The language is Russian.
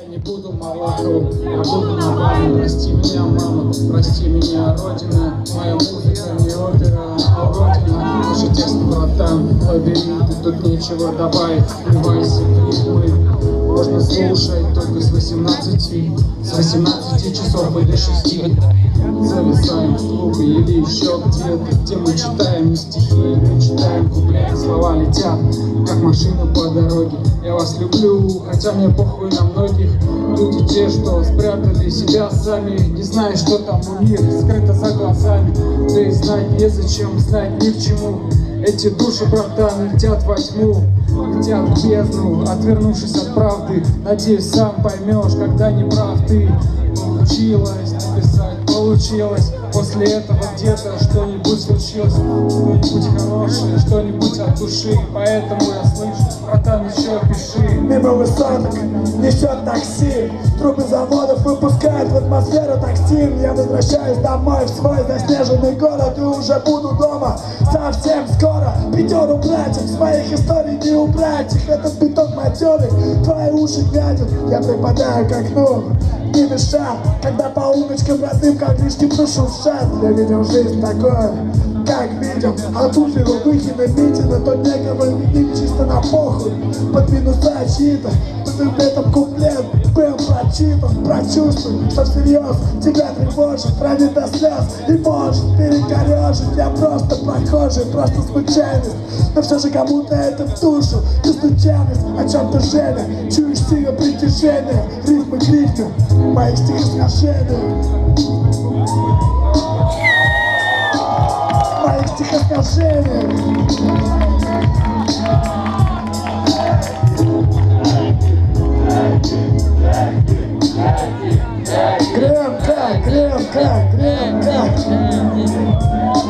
Я не буду Малаховым, я буду Навальным Прости меня, мама, прости меня, родина. Моя музыка не опера, а родина. Тексты, братан, лабиринты Тут нечего добавить, вливайся в ритмы можно слушать только с 18 С 18 часов и до 6 Зависаем в клубе или еще где-то Где мы читаем стихи, мы читаем куплеты Слова летят, как машина по дороге. Я вас люблю, хотя мне похуй на многих. Люди те, что спрятали себя сами Не знаю, что там у них скрыто за глазами. Да и знать незачем, знать ни к чему эти души, братан, летят во тьму, летят в бездну, отвернувшись от правды. Надеюсь, сам поймешь, когда не прав ты. Получилось написать, получилось. После этого где-то что-нибудь случилось, что-нибудь хорошее, что-нибудь от души. Поэтому я слышу, братан, еще пиши. Мимо высоток несет такси. Трубы заводов выпускают в атмосферу токсин Я возвращаюсь домой в свой заснеженный город И уже буду дома совсем скоро. Пятеру братьев, своих историй не убрать их. Этот бетон матерый, твои уши глядят Я припадаю к окну, не мешал Когда по улочкам родным как лишь шуршат Я видел жизнь такой как видим Отсутствие духи на Митина То некого видим чисто на похуй. Под минуса чьи-то Под этом куплет прочитан Прочувствуй, что всерьез тебя тревожит Ранит до слез. И может перекорежить Я просто прохожий, просто случайность. Но все же кому-то это в душу Ты случайность, о чем ты Женя. Чуешь силу притяжения Рифмы крикнут моих стихосложений моих стихосложениях Крепко, крепко, крепко